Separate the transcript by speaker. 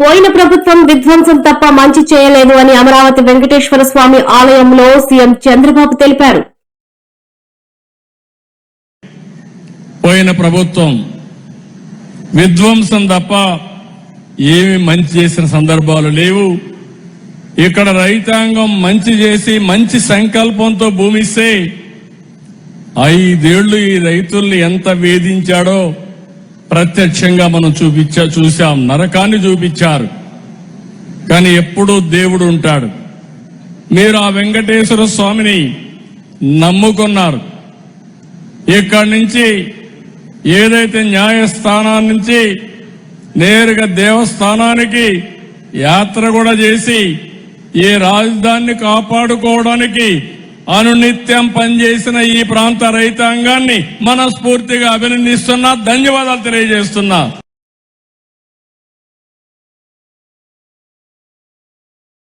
Speaker 1: పోయిన ప్రభుత్వం విధ్వంసం తప్ప మంచి చేయలేదు అని అమరావతి వెంకటేశ్వర స్వామి ఆలయంలో సీఎం చంద్రబాబు తెలిపారు.
Speaker 2: పోయిన ప్రభుత్వం విధ్వంసం తప్ప ఏమి మంచి చేసిన సందర్భాలు లేవు. ఇక్కడ రైతాంగం మంచి చేసి మంచి సంకల్పంతో భూమిస్తే ఐదేళ్ళు ఈ రైతుల్ని ఎంత వేధించాడో ప్రత్యక్షంగా మనం చూపించా చూశాం. నరకాన్ని చూపించారు. కానీ ఎప్పుడూ దేవుడు ఉంటాడు. మీరు ఆ వెంకటేశ్వర స్వామిని నమ్ముకున్నారు. ఇక్కడి నుంచి ఏదైతే న్యాయస్థానం నుంచి నేరుగా దేవస్థానానికి యాత్ర కూడా చేసి ఈ రాజధానిని కాపాడుకోవడానికి అనునిత్యం పనిచేసిన ఈ ప్రాంత రైతాంగాన్ని మనస్ఫూర్తిగా అభినందిస్తున్నా ధన్యవాదాలు తెలియజేస్తున్నా.